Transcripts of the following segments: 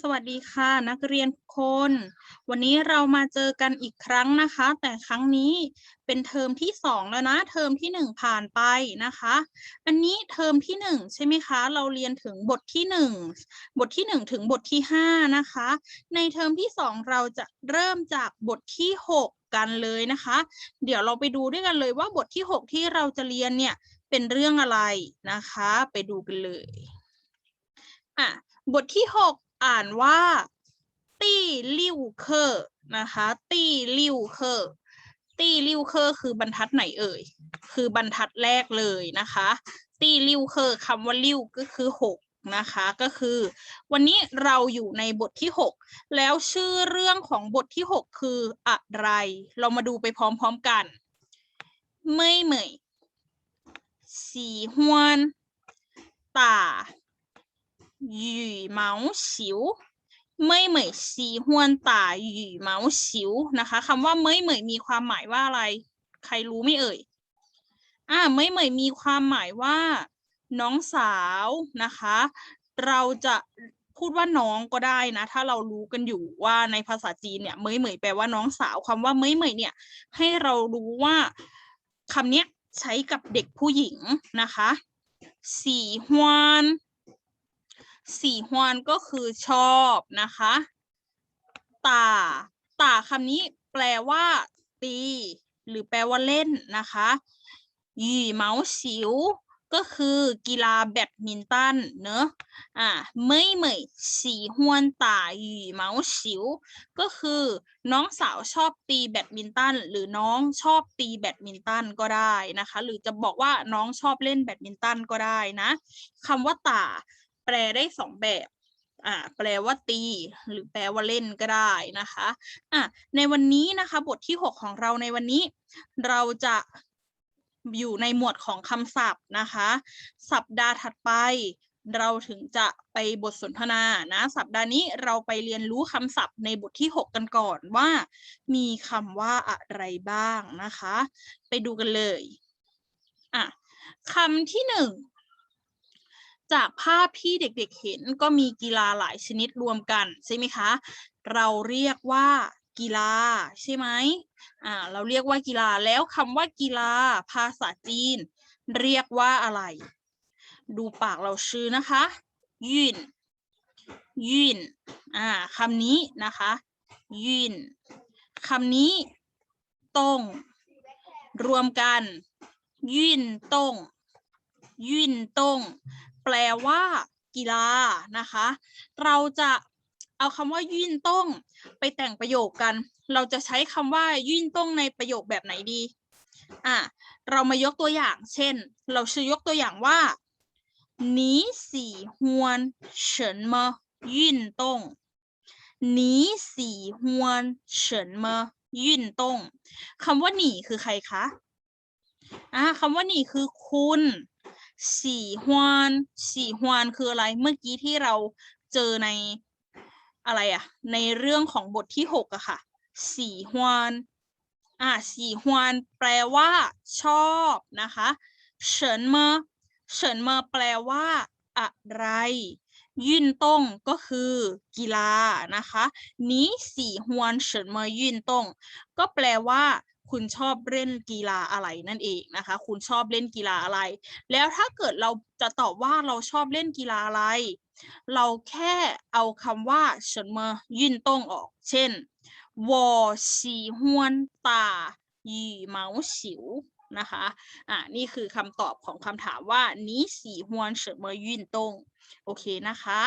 สวัสดีค่ะนักเรียนทุกคน วันนี้เรามาเจอกันอีกครั้งนะคะ แต่ครั้งนี้เป็นเทอมที่สองแล้วนะ เทอมที่หนึ่งผ่านไปนะคะ อันนี้เทอมที่หนึ่งใช่ไหมคะ เราเรียนถึงบทที่หนึ่งบทที่หนึ่งถึงบทที่ห้านะคะ ในเทอมที่สองเราจะเริ่มจากบทที่หกกันเลยนะคะ เดี๋ยวเราไปดูด้วยกันเลยว่าบทที่หกที่เราจะเรียนเนี่ยเป็นเรื่องอะไรนะคะ ไปดูกันเลยอะบทที่หก อ่านว่าตี้ลิวเคอร์นะคะ ตี้ลิวเคอร์ตี้ลิวเคอร์คือบรรทัดไหนเอ่ย คือบรรทัดแรกเลยนะคะ ตี้ลิวเคอร์คำว่าลิวก็คือหกนะคะก็คือ วันนี้เราอยู่ในบทที่หกแล้วชื่อเรื่องของบทที่หกคืออะไร เรามาดูไปพร้อมๆกัน เมยเหมยสีฮวน ตา 羽毛สิวไม่เหมยสีฮวนตาหยู่เมาสิวนะคะคำว่าไม่เหมยมีความหมายว่าอะไร ใครรู้ไม่เอ่ยอ่าไม่เหมยมีความหมายว่า น้องสาวนะคะ เราจะพูดว่าน้องก็ได้นะ ถ้าเรารู้กันอยู่ว่าในภาษาจีนเนี่ยเมยเหมยแปลว่าน้องสาวคำว่าเมยเหมยเนี่ย ให้เรารู้ว่าคำนี้ใช้กับเด็กผู้หญิงนะคะสีฮวน สีฮวนก็คือชอบนะคะตาตาคำนี้แปลว่า ตี หรือแปลว่าเล่นนะคะหยี่เมาสิว ก็คือกีฬาแบดมินตันเนอะอ่าเมยเหมยสีฮวนตาหยี่เมาสิว ก็คือน้องสาวชอบตีแบดมินตัน หรือน้องชอบตีแบดมินตันก็ได้นะคะ หรือจะบอกว่าน้องชอบเล่นแบดมินตันก็ได้นะคำว่าตา แปลได้สองแบบ อ่า แปลว่าตี หรือแปลว่าเล่นก็ได้นะคะ อะ ในวันนี้นะคะ บทที่หกของเราในวันนี้ เราจะอยู่ในหมวดของคำศัพท์นะคะ สัปดาห์ถัดไป เราถึงจะไปบทสนทนานะ สัปดาห์นี้เราไปเรียนรู้คำศัพท์ในบทที่หกกันก่อนว่า มีคำว่าอะไรบ้างนะคะ ไปดูกันเลย อะคำที่หนึ่ง จากภาพที่เด็กๆเห็นก็มีกีฬาหลายชนิดรวมกันใช่ไหมคะ เราเรียกว่ากีฬาใช่ไหมอ่าเราเรียกว่ากีฬาแล้วคำว่ากีฬาภาษาจีน เรียกว่าอะไร ดูปากเราชื่อนะคะยินยินอ่าคำนี้นะคะยินคำนี้ตรงรวมกันยินตรงยินตรง แปลว่า กีฬานะคะ เราจะเอาคำว่ายื่นต้งไปแต่งประโยคกัน เราจะใช้คำว่ายื่นต้งในประโยคแบบไหนดี อ่ะ เรามายกตัวอย่าง เช่น เราชื่อยกตัวอย่างว่า你喜欢什么运动你喜欢什么运动คำว่าหนีคือใครคะ อ่าคำว่าหนีคือคุณ สีฮวานสีฮวานคืออะไร เมื่อกี้ที่เราเจอในอะไรอะในเรื่องของบทที่หกอะค่ะสีฮวานอ่าสีฮวานแปลว่า ชอบนะคะเฉินเมอเฉินเมอแปลว่า อะไร ยื่นต้งก็คือกีฬานะคะนี้สี่ฮวนเฉินมายื่นต้งก็แปลว่าคุณชอบเล่นกีฬาอะไรนั่นเองนะคะ คุณชอบเล่นกีฬาอะไร แล้วถ้าเกิดเราจะตอบว่าเราชอบเล่นกีฬาอะไร เราแค่เอาคำว่าเฉินเมอยื่นต้งออก เช่นวอสีฮวนตายีเมาสิวนะคะ อ่านี่คือคำตอบของคำถามว่านี้สี่ฮวนเฉินเมอยื่นต้ง โอเคนะคะ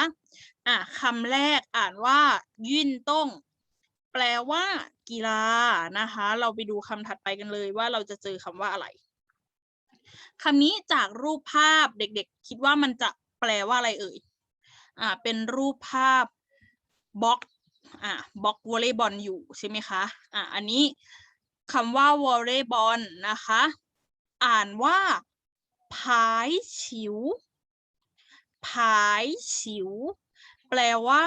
อ่าคำแรกอ่านว่ายินต้ง แปลว่า กีฬานะคะ เราไปดูคำถัดไปกันเลยว่าเราจะเจอคำว่าอะไรคำนี้จากรูปภาพเด็กๆ คิดว่ามันจะแปลว่าอะไรเอ่ยอ่าเป็นรูปภาพบล็อกอ่าบล็อกวอลเลย์บอลอยู่ใช่ไหมคะอ่าอันนี้คำว่าวอลเลย์บอลนะคะ อ่านว่าผายฉิว ผายฉิว แปลว่า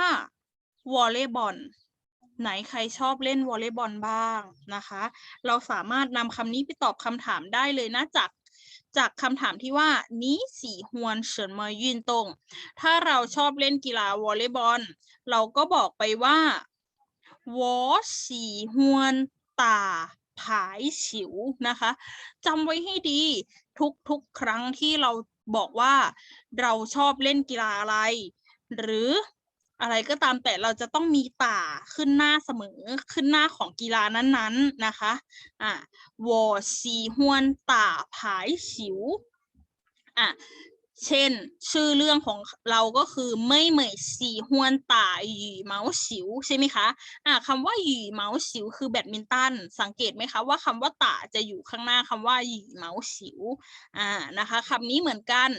วอลเลย์บอลไหนใครชอบเล่นวอลเลย์บอลบ้างนะคะ เราสามารถนำคำนี้ไปตอบคำถามได้เลยนะจากจากคำถามที่ว่านี้สีฮวนเฉินมายืนตรง ถ้าเราชอบเล่นกีฬาวอลเลย์บอล เราก็บอกไปว่าวอสีฮวนตาผายฉิวนะคะจำไว้ให้ดีทุกๆครั้งที่เรา บอกว่าเราชอบเล่นกีฬาอะไร หรืออะไรก็ตามแต่เราจะต้องมีตาขึ้นหน้าเสมอขึ้นหน้าของกีฬานั้นๆนนะคะอะวอซีหวนตาผายสิวอะ เช่น ชื่อเรื่องของเราก็คือไม่เหมยสีฮวนตาหยีเมาสิวใช่ไหมคะอ่าคำว่าหยีเมาสิวคือแบดมินตันสังเกตไหมคะว่าคำว่าตาจะอยู่ข้างหน้าคำว่าหยีเมาสิวอ่านะคะคำนี้เหมือนกัน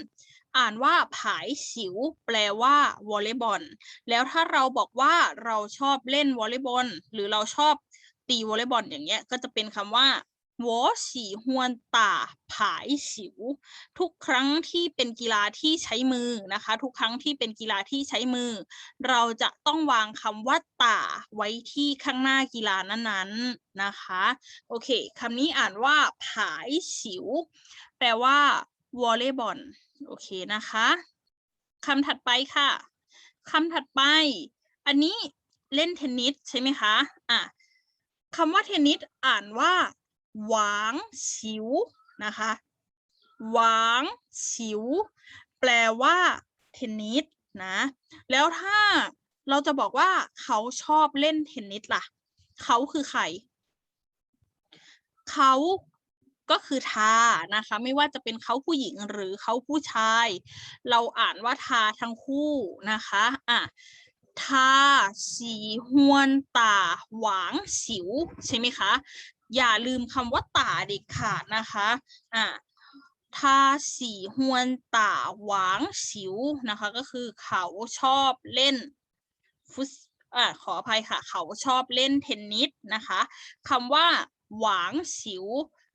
อ่านว่าผายสิว แปลว่าวอลเลย์บอล แล้วถ้าเราบอกว่าเราชอบเล่นวอลเลย์บอลหรือเราชอบตีวอลเลย์บอลอย่างเงี้ยก็จะเป็นคำว่า วอสีฮวนตาผายสิว ทุกครั้งที่เป็นกีฬาที่ใช้มือนะคะ ทุกครั้งที่เป็นกีฬาที่ใช้มือ เราจะต้องวางคำว่าตาไว้ที่ข้างหน้ากีฬานั้นๆนะคะโอเคคำนี้อ่านว่าผายสิว แปลว่าวอลเลย์บอลโอเคนะคะคำถัดไปค่ะคำถัดไป อันนี้เล่นเทนนิสใช่ไหมคะอะคำว่าเทนนิสอ่านว่า หวางฉิวนะคะหวางฉิว แปลว่าเทนนิสนะ แล้วถ้าเราจะบอกว่าเขาชอบเล่นเทนนิสล่ะ เขาคือใคร เขาก็คือทานะคะ ไม่ว่าจะเป็นเขาผู้หญิงหรือเขาผู้ชาย เราอ่านว่าทาทั้งคู่นะคะอะทาสีฮวนตาหวางสิว ใช่ไหมคะ อย่าลืมคำว่าตาเด็กขาดนะคะอะทาสีฮวนตาหวางสิวนะคะ ก็คือเขาชอบเล่นฟุตอะขออภัยค่ะ เขาชอบเล่นเทนนิสนะคะคำว่าหวางสิว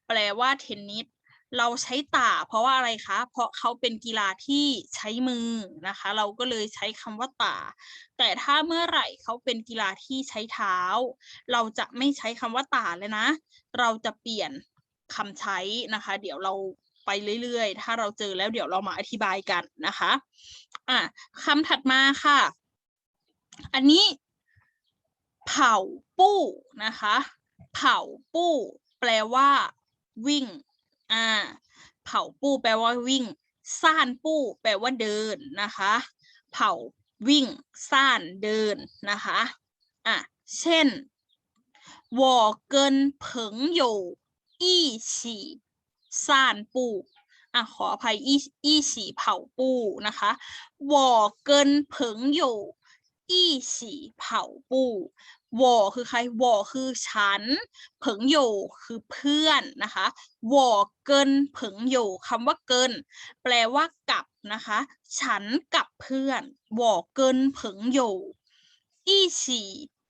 แปลว่าเทนนิส เราใช้ตาเพราะว่าอะไรคะ เพราะเขาเป็นกีฬาที่ใช้มือนะคะ เราก็เลยใช้คำว่าตา แต่ถ้าเมื่อไหร่เขาเป็นกีฬาที่ใช้เท้า เราจะไม่ใช้คำว่าตาเลยนะ เราจะเปลี่ยนคำใช้นะคะ เดี๋ยวเราไปเรื่อยๆ ถ้าเราเจอแล้วเดี๋ยวเรามาอธิบายกันนะคะอะคำถัดมาค่ะ อันนี้ เผาปู้นะคะ เผาปู้ แปลว่า วิ่ง อ่า เผาปู้แปลว่าวิ่ง ซ่านปู้แปลว่าเดินนะคะ เผาวิ่ง ซ่านเดินนะคะอะเช่นวอเกินเผงอยู่อี้ฉี่ซ่านปู้อะขออภัยอี้อี้ฉี่เผาปู้นะคะวอเกินเผงอยู่อี้ฉี่เผาปู้ วอคือใครวอคือฉัน เผิงโยคือเพื่อนนะคะวอเกินเผิงโยคำว่าเกิน แปลว่ากับนะคะ ฉันกับเพื่อนวอเกินเผิงโยอี้ฉี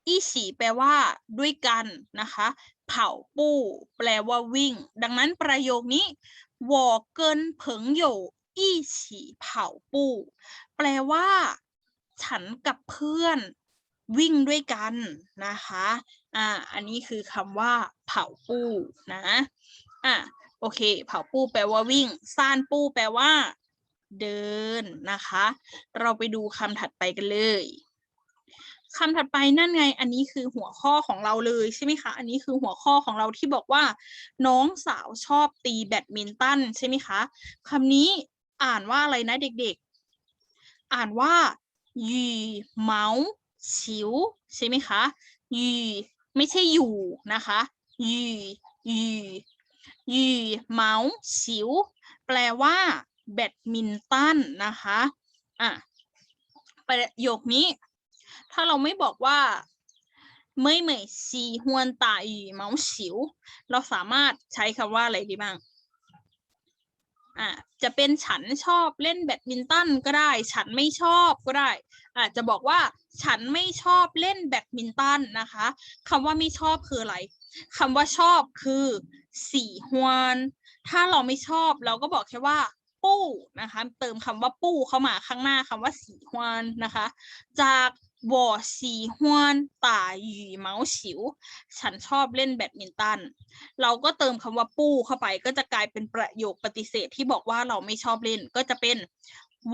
อี้ฉีแปลว่า ด้วยกันนะคะ เผาปู้ แปลว่าวิ่ง ดังนั้นประโยคนี้วอเกินเผิงโยอี้ฉีเผาปู้ แปลว่า ฉันกับเพื่อน วิ่งด้วยกันนะคะอ่าอันนี้คือคำว่า เผาปู้นะอะโอเค เผาปู้แปลว่าวิ่งซ่านปู้แปลว่า เดินนะคะ เราไปดูคำถัดไปกันเลยคำถัดไปนั่นไง อันนี้คือหัวข้อของเราเลยใช่ไหมคะ อันนี้คือหัวข้อของเราที่บอกว่า น้องสาวชอบตีแบดมินตันใช่ไหมคะคำนี้อ่านว่าอะไรนะเด็กๆ อ่านว่าหยีเหมา ฉิวใช่ไหมคะหยีไม่ใช่อยู่นะคะยีหยีหยีเมาส์ฉิว แปลว่าแบดมินตันนะคะอะประโยคนี้ ถ้าเราไม่บอกว่าไม่เหมยซีฮวนตาหยีเมาส์ฉิว เราสามารถใช้คำว่าอะไรดีบ้าง อะจะเป็นฉันชอบเล่นแบดมินตันก็ได้ ฉันไม่ชอบก็ได้อาจจะบอกว่าฉันไม่ชอบเล่นแบดมินตันนะคะคำว่าไม่ชอบคืออะไรคำว่าชอบคือสีฮวนถ้าเราไม่ชอบเราก็บอกแค่ว่าปู้นะคะ เติมคำว่าปู้เข้ามาข้างหน้าคำว่าสีฮวนนะคะ จาก วอสีฮวนตาหยีเมาฉิว ฉันชอบเล่นแบดมินตัน เราก็เติมคำว่าปู้เข้าไป ก็จะกลายเป็นประโยคปฏิเสธที่บอกว่าเราไม่ชอบเล่น ก็จะเป็น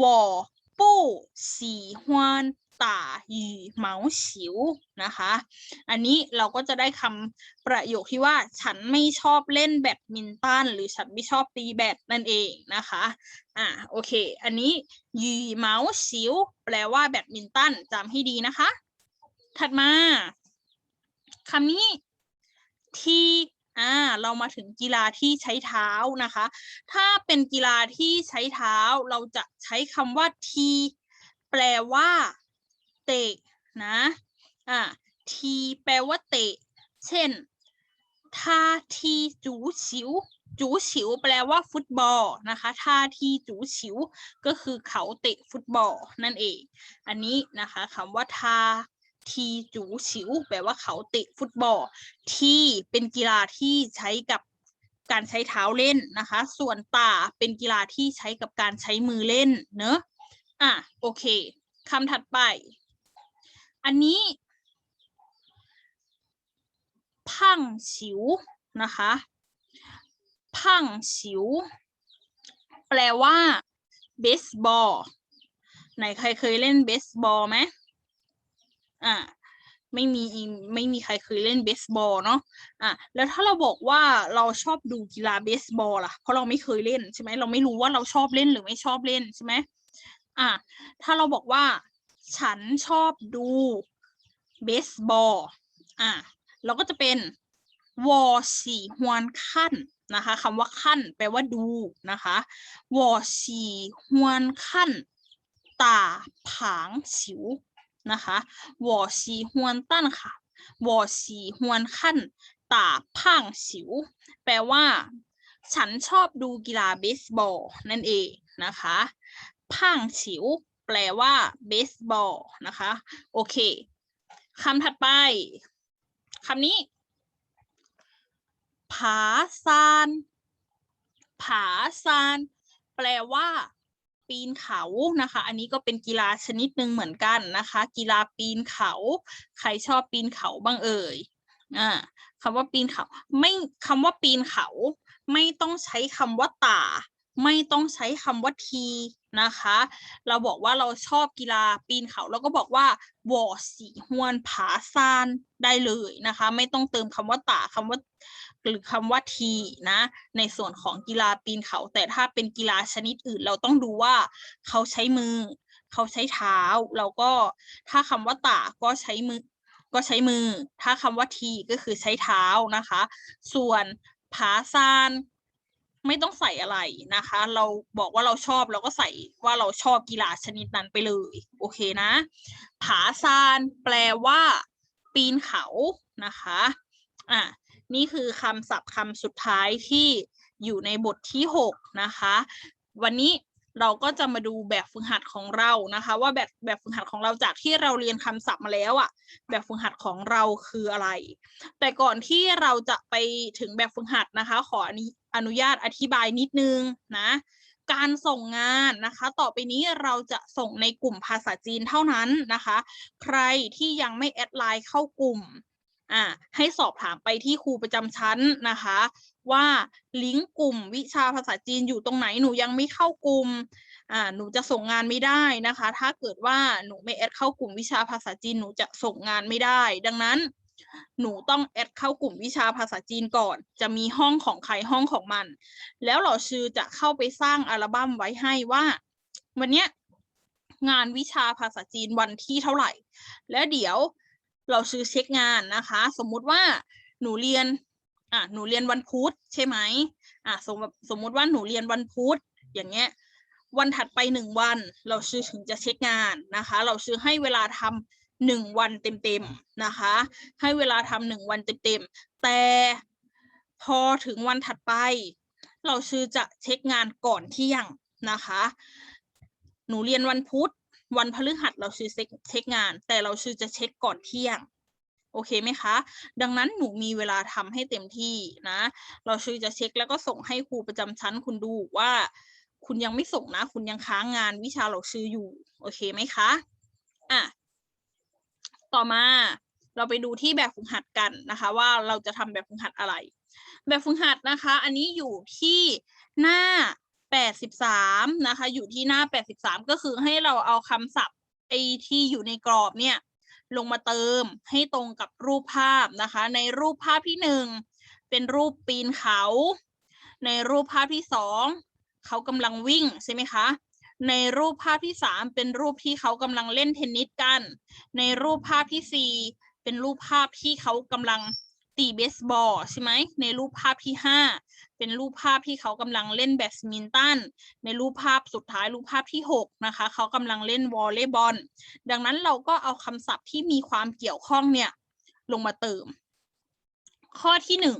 วอปู้สีฮวน ต่ายีเหมาฉิวนะคะ อันนี้เราก็จะได้คำประโยคที่ว่าฉันไม่ชอบเล่นแบดมินตันหรือฉันไม่ชอบตีแบดนั่นเองนะคะอะโอเค อันนี้ยีเหมาฉิวแปลว่าแบดมินตันจำให้ดีนะคะ ถัดมาคำนี้ที่อ่าเรามาถึงกีฬาที่ใช้เท้านะคะ ถ้าเป็นกีฬาที่ใช้เท้าเราจะใช้คำว่าทีแปลว่า เตะนะอ่าทีแปลว่าเตะ เช่นท่าทีจูฉิว จูฉิวแปลว่าฟุตบอลนะคะท่าทีจูฉิวก็คือเขาเตะฟุตบอลนั่นเอง อันนี้นะคะคำว่าทาทีจูฉิว แปลว่าเขาเตะฟุตบอล ที่เป็นกีฬาที่ใช้กับการใช้เท้าเล่นนะคะ ส่วนตาเป็นกีฬาที่ใช้กับการใช้มือเล่นเนอะอะโอเคคำถัดไป อันนี้พังฉิวนะคะพังฉิว แปลว่าเบสบอลไหนใครเคยเล่นเบสบอลไหมอ่าไม่มีไม่มีใครเคยเล่นเบสบอลเนาะอะแล้วถ้าเราบอกว่าเราชอบดูกีฬาเบสบอลล่ะ เพราะเราไม่เคยเล่นใช่ไหมเราไม่รู้ว่าเราชอบเล่นหรือไม่ชอบเล่นใช่ไหมอะถ้าเราบอกว่า ฉันชอบดูเบสบอลอะเราก็จะเป็นวอสีฮวนขั้นนะคะคำว่าขั้นแปลว่าดูนะคะวอสีฮวนขั้นตาผางฉิวนะคะวอสีฮวนตั้นค่ะวอสีฮวนขั้นตาพังฉิว แปลว่า ฉันชอบดูกีฬาเบสบอลนั่นเองนะคะพังฉิว แปลว่าเบสบอลนะคะ โอเคคำถัดไปคำนี้ ผาซาน ผาซาน แปลว่าปีนเขานะคะ อันนี้ก็เป็นกีฬาชนิดหนึ่งเหมือนกันนะคะ กีฬาปีนเขา ใครชอบปีนเขาบ้างเอ่ยอ่าคำว่าปีนเขา ไม่คำว่าปีนเขา ไม่ต้องใช้คำว่าตา ไม่ต้องใช้คำว่าที นะคะ เราบอกว่าเราชอบกีฬาปีนเขาเราก็บอกว่าวอสีฮวนผาซานได้เลยนะคะ ไม่ต้องเติมคำว่าตาคำว่าหรือคำว่าทีนะ ในส่วนของกีฬาปีนเขา แต่ถ้าเป็นกีฬาชนิดอื่น เราต้องดูว่าเขาใช้มือ เขาใช้เท้า เราก็ถ้าคำว่าตาก็ใช้มือ ก็ใช้มือ ถ้าคำว่าทีก็คือใช้เท้านะคะ ส่วนผาซาน ไม่ต้องใส่อะไรนะคะ เราบอกว่าเราชอบเราก็ใส่ว่าเราชอบกีฬาชนิดนั้นไปเลย โอเคนะ ผาซานแปลว่า ปีนเขานะคะอะนี่คือคำศัพท์คำสุดท้ายที่อยู่ในบทที่หกนะคะ วันนี้เราก็จะมาดูแบบฝึกหัดของเรานะคะ ว่าแบบแบบฝึกหัดของเราจากที่เราเรียนคำศัพท์มาแล้วอะ่ะ แบบฝึกหัดของเราคืออะไร แต่ก่อนที่เราจะไปถึงแบบฝึกหัดนะคะ ขอ อนุญาตอธิบายนิดนึงนะการส่งงานนะคะ ต่อไปนี้เราจะส่งในกลุ่มภาษาจีนเท่านั้นนะคะ ใครที่ยังไม่แอดไลน์เข้ากลุ่มอ่าให้สอบถามไปที่ครูประจำชั้นนะคะ ว่าลิงก์กลุ่มวิชาภาษาจีนอยู่ตรงไหนหนูยังไม่เข้ากลุ่มอ่าหนูจะส่งงานไม่ได้นะคะ ถ้าเกิดว่าหนูไม่แอดเข้ากลุ่มวิชาภาษาจีนหนูจะส่งงานไม่ได้ ดังนั้น หนูต้องแอดเข้ากลุ่มวิชาภาษาจีนก่อน จะมีห้องของใครห้องของมัน แล้วเหล่าชื่อจะเข้าไปสร้างอัลบั้มไว้ให้ว่า วันเนี้ยงานวิชาภาษาจีนวันที่เท่าไหร่ แล้วเดี๋ยวเราซื้อเช็คงานนะคะ สมมุติว่าหนูเรียนอะหนูเรียนวันพุธใช่ไหมอะสมมติสมมุติว่าหนูเรียนวันพุธอย่างเงี้ยวันถัดไปหนึ่งวัน เราซื้อถึงจะเช็คงานนะคะ เราซื้อให้เวลาทำ หนึ่งวันเต็มๆนะคะ ให้เวลาทำหนึ่งวันเต็มๆแต่พอถึงวันถัดไป เราซื้อจะเช็คงานก่อนเที่ยงนะคะ หนูเรียนวันพุธวันพฤหัสเราซื้อเช็คเช็คงาน แต่เราซื้อจะเช็คก่อนเที่ยงโอเคไหมคะ ดังนั้นหนูมีเวลาทำให้เต็มที่นะ เราซื้อจะเช็คแล้วก็ส่งให้ครูประจำชั้นคุณดูว่า คุณยังไม่ส่งนะ คุณยังค้างงานวิชาเราซื้ออยู่ โอเคไหมคะ อะ ต่อมาเราไปดูที่แบบฝึกหัดกันนะคะ ว่าเราจะทำแบบฝึกหัดอะไร แบบฝึกหัดนะคะ อันนี้อยู่ที่หน้า 83 นะคะ อยู่ที่หน้า 83 ก็คือให้เราเอาคำศัพท์ไอที่อยู่ในกรอบเนี่ยลงมาเติมให้ตรงกับรูปภาพนะคะ ในรูปภาพที่หนึ่งเป็นรูปปีนเขา ในรูปภาพที่สองเขากำลังวิ่งใช่ไหมคะ ในรูปภาพที่สามเป็นรูปที่เขากำลังเล่นเทนนิสกัน ในรูปภาพที่สี่เป็นรูปภาพที่เขากำลังตีเบสบอลใช่ไหมในรูปภาพที่ห้าเป็นรูปภาพที่เขากำลังเล่นแบดมินตันในรูปภาพสุดท้ายรูปภาพที่หกนะคะเขากำลังเล่นวอลเลย์บอลดังนั้นเราก็เอาคำศัพท์ที่มีความเกี่ยวข้องเนี่ยลงมาเติม ข้อที่หนึ่ง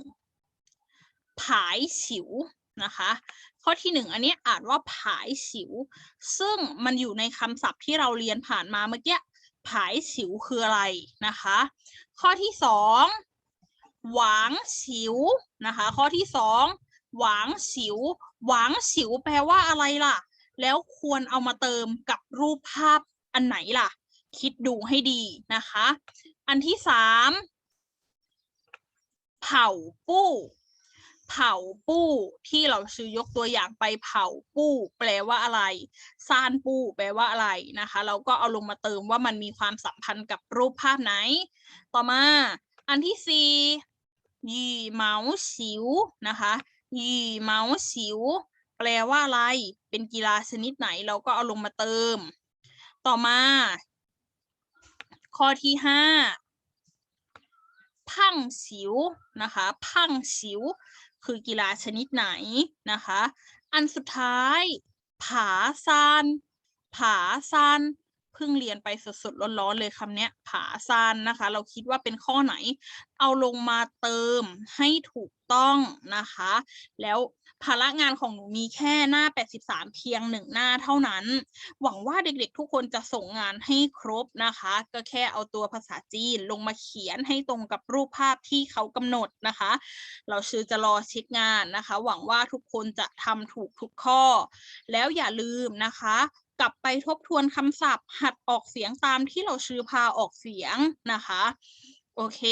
ผายฉิวนะคะ ข้อที่หนึ่งอันนี้อ่านว่าผายฉิว ซึ่งมันอยู่ในคำศัพท์ที่เราเรียนผ่านมาเมื่อกี้ผายฉิวคืออะไรนะคะ ข้อที่สองหวางฉิวนะคะ ข้อที่สองหวางฉิว หวางฉิวแปลว่าอะไรล่ะ แล้วควรเอามาเติมกับรูปภาพอันไหนล่ะ คิดดูให้ดีนะคะ อันที่สามเผาปู้ เผาปู้ที่เราซื้อยกตัวอย่างไปเผาปู้ แปลว่าอะไรซานปู้ แปลว่าอะไรนะคะ เราก็เอาลงมาเติมว่ามันมีความสัมพันธ์กับรูปภาพไหน ต่อมาอันที่สี่ยีเมาสิวนะคะยีเมาสิว แปลว่าอะไร เป็นกีฬาชนิดไหน เราก็เอาลงมาเติม ต่อมา ข้อที่ห้าพังสิวนะคะ พังสิว คือกีฬาชนิดไหนนะคะ อันสุดท้าย ผาซาน ผาซาน เพิ่งเรียนไปสดๆร้อนๆเลยคำนี้ผาซานนะคะ เราคิดว่าเป็นข้อไหน เอาลงมาเติมให้ถูกต้องนะคะ แล้วภาระงานของหนูมีแค่หน้า 83 เพียงหนึ่งหน้าเท่านั้น หวังว่าเด็กๆทุกคนจะส่งงานให้ครบนะคะ ก็แค่เอาตัวภาษาจีนลงมาเขียนให้ตรงกับรูปภาพที่เขากำหนดนะคะ เราชื่อจะรอเช็คงานนะคะ หวังว่าทุกคนจะทำถูกทุกข้อ แล้วอย่าลืมนะคะ กลับไปทบทวนคำศัพท์ หัดออกเสียงตามที่เราชื่อพาออกเสียงนะคะ โอเค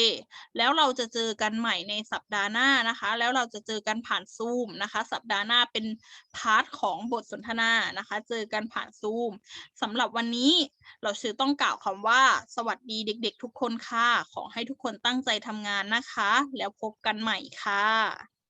แล้วเราจะเจอกันใหม่ในสัปดาห์หน้านะคะ แล้วเราจะเจอกันผ่านซูมนะคะ สัปดาห์หน้าเป็นพาร์ทของบทสนทนานะคะ เจอกันผ่านซูมสำหรับวันนี้เราชื่อต้องกล่าวคำว่า สวัสดีเด็ก ๆ ทุกคนค่ะ ขอให้ทุกคนตั้งใจทำงานนะคะ แล้วพบกันใหม่ค่ะ